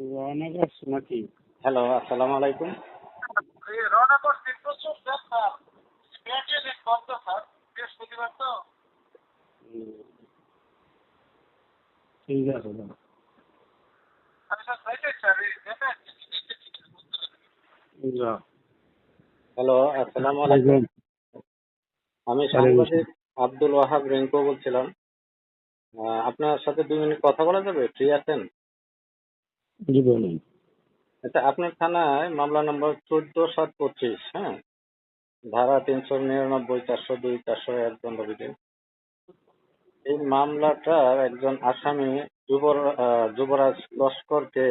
নাকি? হ্যালো আসসালামু আলাইকুম। রওনা করছি প্রচুর ব্যথা পেটে বন্ধ স্যার। বৃহস্পতিবার তো। ঠিক আছে। হ্যালো আসসালামু আলাইকুম। আমি সাংবাদিক আব্দুল ওয়াহাব রিঙ্কু বলছিলাম। আপনার সাথে দুই মিনিট কথা বলা যাবে? ফ্রি আছেন? আচ্ছা আপনার থানায় মামলা নম্বর চোদ্দ সাত পঁচিশ হ্যাঁ? ধারা তিনশো নিরানব্বই, চারশো দুই, চারশো এক দণ্ডবিধি এই মামলাটার একজন আসামি যুবরাজ লস্করকে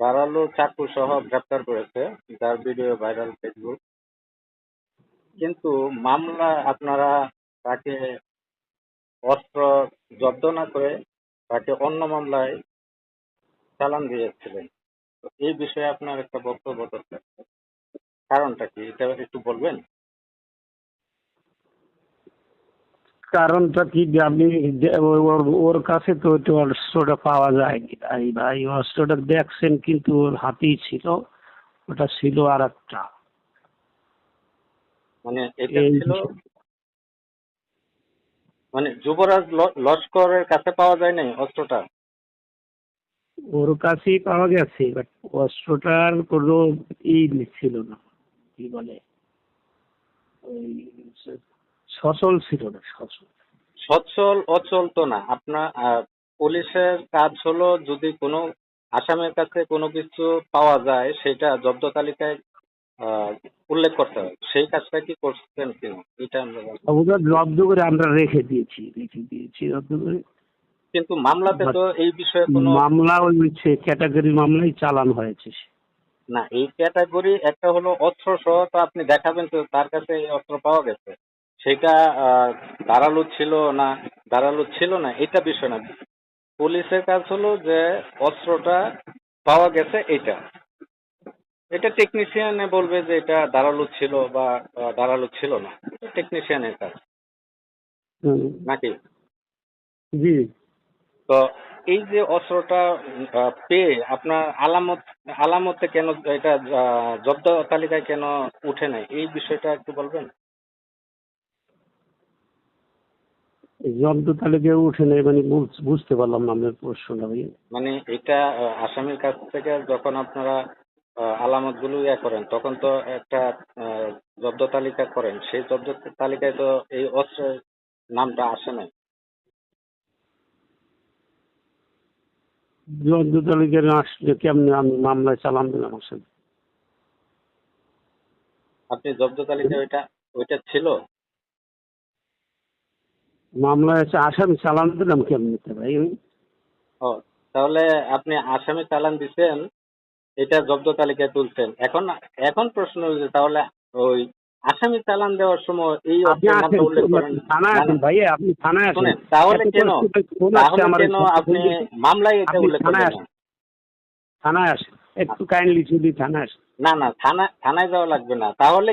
ধারালো চাকু সহ গ্রেপ্তার করেছে, যার ভিডিও ভাইরাল ফেসবুক। কিন্তু মামলা আপনারা তাকে অস্ত্র জব্দ না করে তাকে অন্য মামলায় চালান দিয়েছিলেন। এই বিষয়ে আপনার একটা বক্তব্য দরকার। কারণটা কি? এটা একটু বলবেন? কারণটা কি যে আপনি ওর ওর কাছে তো ওই অস্ত্রটা পাওয়া যায়নি ভাই ভাই অস্ত্রটা দেখছেন কিন্তু ওর হাতেই ছিল। ওটা ছিল আর একটা মানে এটা ছিল মানে যুবরাজ লস্করের কাছে পাওয়া যায় নাই অস্ত্রটা? ওর কাছেই পাওয়া গেছে বাট অস্ত্রটার কোনো ই ছিল না কি বলে? ওই সচল ছিল না সচল। সচ্ছল অচল তো না। আপনার পুলিশের কাজ হলো যদি কোনো আসামের কাছে কোনো কিছু পাওয়া যায় সেটা জব্দ তালিকায় আহ, উল্লেখ করতে হবে। সেই কাজটা কি করছেন কিনা এটা আমরা। জব্দ করে আমরা রেখে দিয়েছি রেখে দিয়েছি জব্দ করে। কিন্তু মামলাতে তো এই বিষয়ে কোনো মামলা ওই ক্যাটাগরি মামলাই চালান হয়েছে। না এই ক্যাটাগরি একটা হলো অস্ত্র সহ তো আপনি দেখাবেন তো তার কাছে এই অস্ত্র পাওয়া গেছে। সেটা ধারালো ছিল না ধারালো ছিল না এটা বিষয় না। পুলিশের কাজ হলো যে অস্ত্রটা পাওয়া গেছে এটা। এটা টেকনিশিয়ানে বলবে যে এটা ধারালো ছিল বা ধারালো ছিল না। টেকনিশিয়ানের কাজ। নাকি? জি। তো এই যে অস্ত্রটা পেয়ে আপনার আলামত আলামতে কেন এটা জব্দ তালিকায় কেন উঠে নাই? এই বিষয়টা একটু বলবেন? জব্দ তালিকায় উঠে নেই মানে বুঝ- বুঝতে পারলাম না আপনার প্রশ্নটা। মানে এটা আসামির কাছ থেকে যখন আপনারা আলামতগুলো ইয়ে করেন তখন তো একটা জব্দ তালিকা করেন। সেই জব্দ তালিকায় তো এই অস্ত্রের নামটা আসে নাই। জব্দ আসলে কেমনি আমি মামলায় চালান দিলাম আসলে আপনি জব্দ তালিকায় ওইটা ওইটা ছিল? মামলায় আছে আসামি চালান দিলাম ভাই ও তাহলে আপনি আসামি চালান দিচ্ছেন এটা জব্দ তালিকায় তুলছেন। এখন এখন প্রশ্ন হয়েছে তাহলে ওই আসামি চালান দেওয়ার সময় এই আপনি অস্ত্রের আসেন নামটা উল্লেখ করেন। থানায় না, না, আপনি থানায় আসেন তাহলে কেন? তাহলে আপনি মামলায় এটা উল্লেখ থানায় থানায় আসেন। একটু কাইন্ডলি যদি থানায় আসেন। না না থানা থানায় যাওয়া লাগবে না। তাহলে